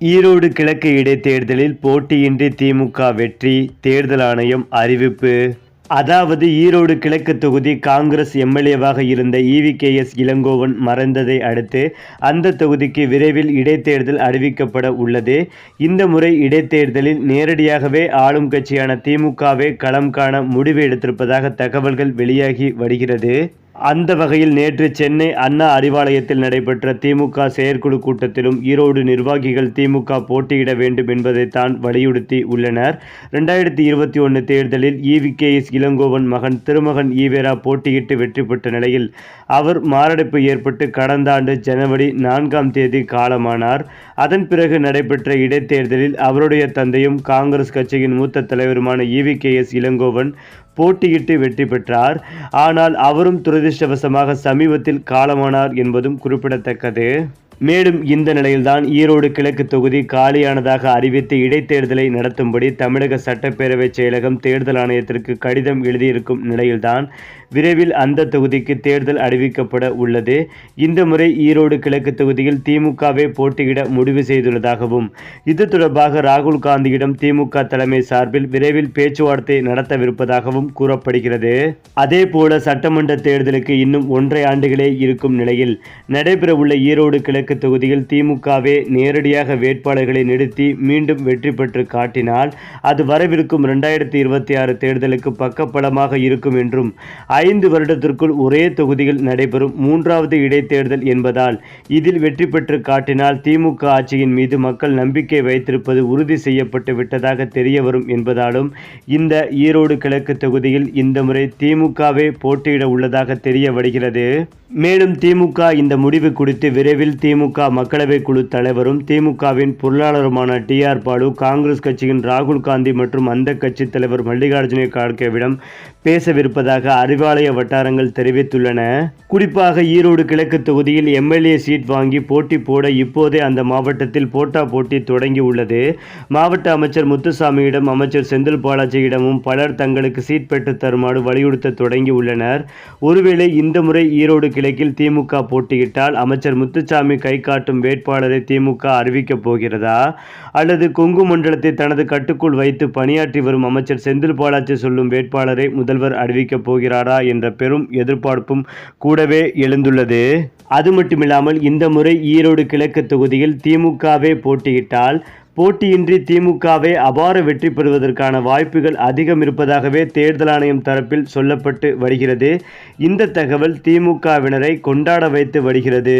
ஈரோடு கிழக்கு இடைத்தேர்தலில் போட்டியின்றி திமுக வெற்றி தேர்தல் ஆணையம் அறிவிப்பு. அதாவது ஈரோடு கிழக்கு தொகுதி காங்கிரஸ் எம்எல்ஏவாக இருந்த இவிகேஎஸ் இளங்கோவன் மறைந்ததை அடுத்து அந்த தொகுதிக்கு விரைவில் இடைத்தேர்தல் அறிவிக்கப்பட உள்ளது. இந்த முறை இடைத்தேர்தலில் நேரடியாகவே ஆளும் கட்சியான திமுகவே களம் காண முடிவு எடுத்திருப்பதாக தகவல்கள் வெளியாகி வருகிறது. அந்த வகையில் நேற்று சென்னை அண்ணா அறிவாலயத்தில் நடைபெற்ற திமுக செயற்குழு கூட்டத்திலும் ஈரோடு நிர்வாகிகள் திமுக போட்டியிட வேண்டும் என்பதைத்தான் வலியுறுத்தி உள்ளனர். ரெண்டாயிரத்தி இருபத்தி ஒன்று தேர்தலில் இவிகேஎஸ் இளங்கோவன் மகன் திருமகன் ஈவேரா போட்டியிட்டு வெற்றி பெற்ற நிலையில் அவர் மாரடைப்பு ஏற்பட்டு கடந்த ஆண்டு ஜனவரி நான்காம் தேதி காலமானார். அதன் பிறகு நடைபெற்ற இடைத்தேர்தலில் அவருடைய தந்தையும் காங்கிரஸ் கட்சியின் மூத்த தலைவருமான இவிகேஎஸ் இளங்கோவன் போட்டியிட்டு வெற்றி பெற்றார். ஆனால் அவரும் துரதிருஷ்டவசமாக சமீபத்தில் காலமானார் என்பதும் குறிப்பிடத்தக்கது. மேலும் இந்த நிலையில்தான் ஈரோடு கிழக்கு தொகுதி காலியானதாக அறிவித்து இடைத்தேர்தலை நடத்தும்படி தமிழக சட்டப்பேரவை செயலகம் தேர்தல் ஆணையத்திற்கு கடிதம் எழுதியிருக்கும் நிலையில்தான் விரைவில் அந்த தொகுதிக்கு தேர்தல் அறிவிக்கப்பட உள்ளது. இந்த முறை ஈரோடு கிழக்கு தொகுதியில் திமுகவே போட்டியிட முடிவு செய்துள்ளதாகவும் இது தொடர்பாக ராகுல் காந்தியிடம் திமுக தலைமை சார்பில் விரைவில் பேச்சுவார்த்தை நடத்தவிருப்பதாகவும் கூறப்படுகிறது. அதே போல சட்டமன்ற தேர்தலுக்கு இன்னும் ஒன்றை ஆண்டுகளே இருக்கும் நிலையில் நடைபெறவுள்ள ஈரோடு கிழக்கு கிழக்கு தொகுதியில் திமுகவே நேரடியாக வேட்பாளர்களை நிறுத்தி மீண்டும் வெற்றி பெற்று காட்டினால் அது வரவிருக்கும் இரண்டாயிரத்தி இருபத்தி ஆறு தேர்தலுக்கு பக்கப்பலமாக இருக்கும் என்றும் ஐந்து வருடத்திற்குள் ஒரே தொகுதியில் நடைபெறும் மூன்றாவது இடைத்தேர்தல் என்பதால் இதில் வெற்றி பெற்று காட்டினால் திமுக ஆட்சியின் மீது மக்கள் நம்பிக்கை வைத்திருப்பது உறுதி செய்யப்பட்டு விட்டதாக தெரிய வரும் என்பதாலும் இந்த ஈரோடு கிழக்கு தொகுதியில் இந்த முறை திமுகவே போட்டியிட உள்ளதாக தெரிய வருகிறது. மேலும் திமுக இந்த முடிவு குறித்து விரைவில் திமுக திமுக மக்களவை குழு தலைவரும் திமுகவின் பொருளாளருமான டி ஆர் பாலு காங்கிரஸ் கட்சியின் ராகுல் காந்தி மற்றும் அந்த கட்சி தலைவர் மல்லிகார்ஜுன கார்கேவிடம் பேசவிருப்பதாக அறிவாலய வட்டாரங்கள் தெரிவித்துள்ளன. குறிப்பாக ஈரோடு கிழக்கு தொகுதியில் எம்எல்ஏ சீட் வாங்கி போட்டி போட இப்போதே அந்த மாவட்டத்தில் போட்டா போட்டி தொடங்கி உள்ளது. மாவட்ட அமைச்சர் முத்துசாமியிடம் அமைச்சர் செந்தில் பாலாஜியிடமும் பலர் தங்களுக்கு சீட் பெற்று தருமாறு வலியுறுத்த தொடங்கி உள்ளனர். ஒருவேளை இந்த முறை ஈரோடு கிழக்கில் திமுக போட்டியிட்டால் அமைச்சர் முத்துசாமி கை காட்டும் வேட்பாளரை திமுக அறிவிக்கப் போகிறதா? அல்லது கொங்கு மண்டலத்தை தனது கட்டுக்குள் வைத்து பணியாற்றி வரும் அமைச்சர் செந்தில் பாலாஜி சொல்லும் வேட்பாளரை முதல்வர் அறிவிக்கப் போகிறாரா என்ற பெரும் எதிர்பார்ப்பும் கூடவே எழுந்துள்ளது. அது மட்டுமில்லாமல் இந்த முறை ஈரோடு கிழக்கு தொகுதியில் திமுகவே போட்டியிட்டால் போட்டியின்றி திமுகவே அபார வெற்றி பெறுவதற்கான வாய்ப்புகள் அதிகம் இருப்பதாகவே தேர்தல் ஆணையம் தரப்பில் சொல்லப்பட்டு வருகிறது. இந்த தகவல் திமுகவினரை கொண்டாட வைத்து வருகிறது.